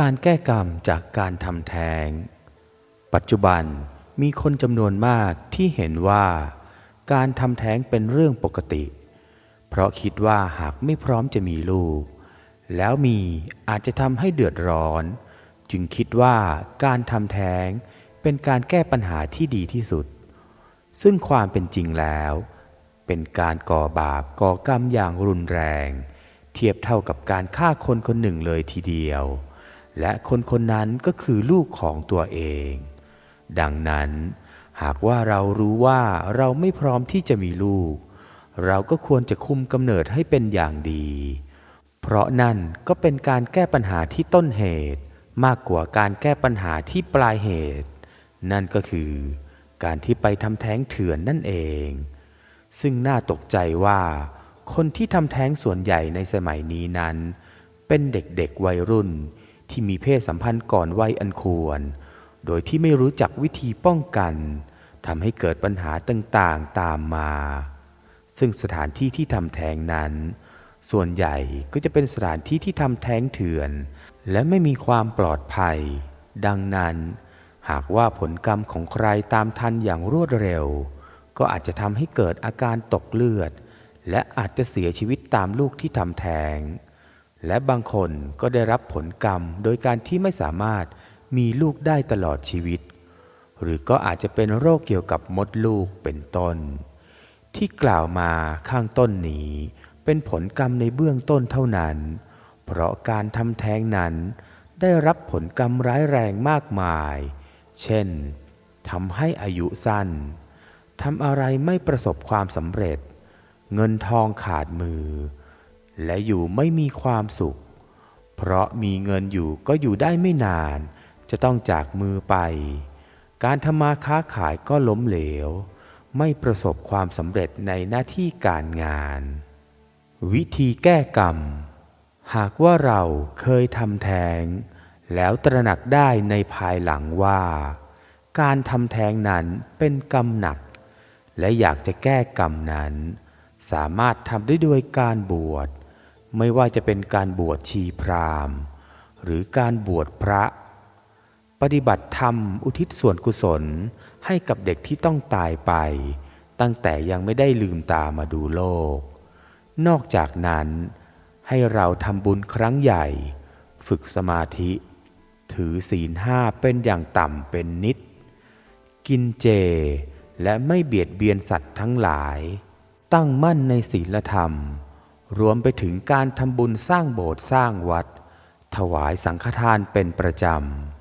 การแก้กรรมจากการทำแท้ง ปัจจุบันมีคนจำนวนมากที่เห็นว่า การทำแท้งเป็นเรื่องปกติ เพราะคิดว่าหากไม่พร้อมจะมีลูก แล้วมีอาจจะทำให้เดือดร้อน จึงคิดว่าการทำแท้งเป็นการแก้ปัญหาที่ดีที่สุด ซึ่งความเป็นจริงแล้ว เป็นการก่อบาปก่อกรรมอย่างรุนแรง เทียบเท่ากับการฆ่าคนคนหนึ่งเลยทีเดียว และคนคนนั้นก็คือลูกของตัวเอง ดังนั้น หากว่าเรารู้ว่าเราไม่พร้อมที่จะมีลูก เราก็ควรจะคุมกำเนิดให้เป็นอย่างดี เพราะนั่นก็เป็นการแก้ปัญหาที่ต้นเหตุ มากกว่าการแก้ปัญหาที่ปลายเหตุ นั่นก็คือ การที่ไปทำแท้งเถื่อนนั่นเอง ซึ่งน่าตกใจว่า คนที่ทำแท้งส่วนใหญ่ในสมัยนี้นั้น เป็นเด็กๆวัยรุ่น ที่มีเพศสัมพันธ์ก่อนวัยอันควร โดยที่ไม่รู้จักวิธีป้องกันทำให้เกิดปัญหาต่างๆตามมา ซึ่งสถานที่ที่ทำแท้งนั้น ส่วนใหญ่ก็จะเป็นสถานที่ที่ทำแท้งเถื่อน และไม่มีความปลอดภัย ดังนั้น หากว่าผลกรรมของใครตามทันอย่างรวดเร็ว ก็อาจจะทำให้เกิดอาการตกเลือด และอาจจะเสียชีวิตตามลูกที่ทำแท้ง และบางคนก็ได้รับผลกรรมโดยการที่ไม่สามารถมีลูกได้ตลอดชีวิต หรือก็อาจจะเป็นโรคเกี่ยวกับมดลูกเป็นต้น ที่กล่าวมาข้างต้นนี้ เป็นผลกรรมในเบื้องต้นเท่านั้น เพราะการทำแท้งนั้นได้รับผลกรรมร้ายแรงมากมาย เช่นทำให้อายุสั้นทำอะไรไม่ประสบความสำเร็จ เงินทองขาดมือ และอยู่ไม่มีความสุข เพราะมีเงินอยู่ก็อยู่ได้ไม่นาน จะต้องจากมือไป การทำมาค้าขายก็ล้มเหลว ไม่ประสบความสำเร็จในหน้าที่การงาน วิธีแก้กรรม หากว่าเราเคยทำแท้ง แล้วตระหนักได้ในภายหลังว่า การทำแท้งนั้นเป็นกรรมหนัก และอยากจะแก้กรรมนั้นสามารถทำได้ด้วยการบวช ไม่ว่าจะเป็นการบวชชีพราหมณ์ หรือการบวชพระ ปฏิบัติธรรมอุทิศส่วนกุศลให้กับเด็กที่ต้องตายไป ตั้งแต่ยังไม่ได้ลืมตามาดูโลก นอกจากนั้น ให้เราทำบุญครั้งใหญ่ ฝึกสมาธิ ถือศีลห้าเป็นอย่างต่ำเป็นนิด กินเจ และไม่เบียดเบียนสัตว์ทั้งหลาย ตั้งมั่นในศีลธรรม รวมไปถึงการทำบุญสร้างโบสถ์สร้างวัด ถวายสังฆทานเป็นประจำ